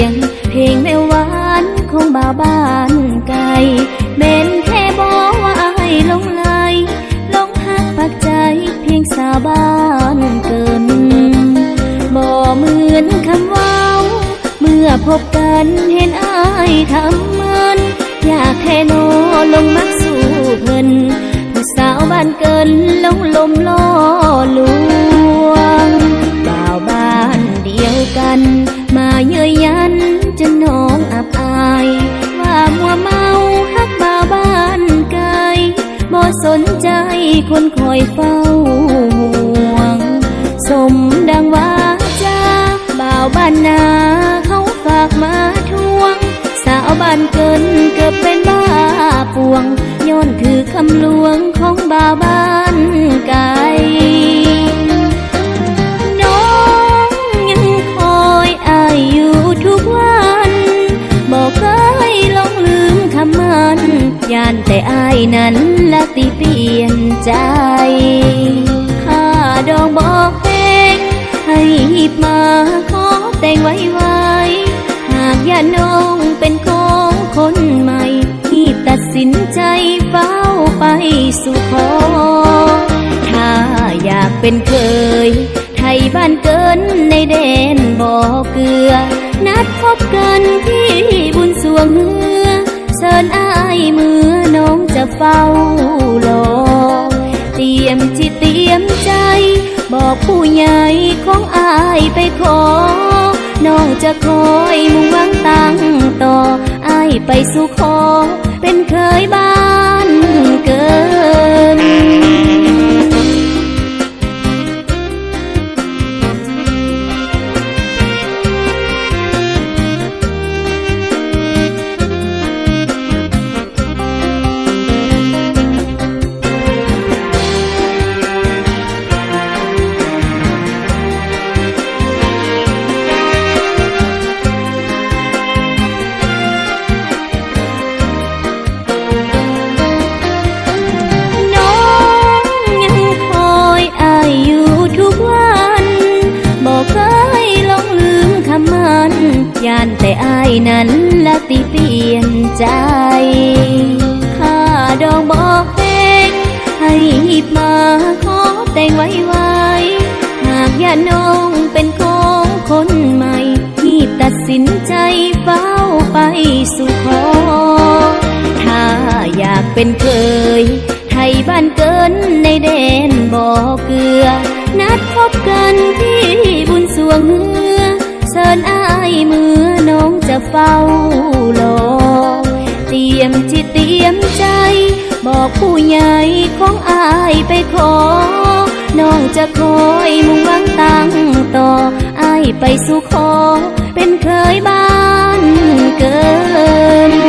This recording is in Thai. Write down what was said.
ยง เพลงแม่หวานของบ่าวบ้านไก่เป็นแค่บอกว่าอาลงไหลลงหักปักใจเพียงสาวบ้านเกินบ่เหมือนคำว่าวเมื่อพบกันเห็นอายทำมัน อยากแค่นอลงมักสู่เงินผู้สาวบ้านเกินลง คนคอยเฝ้าห่วง สมดังว่าจาบ่าวบ้านนาเขาฝากมาทวง สาวบ้านเกินเกือบเป็นบ้าปวง ย้อนคือคำลวงของบ่าวบ้านไกลน้องยังคอยอายอยู่ทุกวันบอกเคยลงลืมคำมันยานแต่อายนั้นละติป ให้หยิบมาขอแต่งไว้ไว้หากอย่าน้องเป็นของคนใหม่ ที่ตัดสินใจเฝ้าไปสู่ขอ ถ้าอยากเป็นเคย ไทยบ้านเกินในแดนบ่อเกลือ นัดพบกันที่บุญสวงเฮือเชิญอายเมื่อน้องจะเฝ้า บอกผู้ใหญ่ของอายไปขอ น้องจะคอยมุ่งหวังตั้งต่ออายไปสู่ขอ แต่อายนั้นละติเปลี่ยนใจข้าดองบอกเพงให้หยิบมาขอแต่งไว้ไว้หากอย่าน้องเป็นของคนใหม่ที่ตัดสินใจเฝ้าไปสู่ขอถ้าอยากเป็นเคยไทยบ้านเกินในแดนบ่อเกลือ นัดพบกันที่บุญสวงเฮือเชิญอายเมื่อ เฝ้ารอเตรียมจิตเตรียมใจ บอกผู้ใหญ่ของอายไปขอ น้องจะคอยมุ่งหวังตั้งต่ออายไปสู่ขอ เป็นเคยบ้านเกิน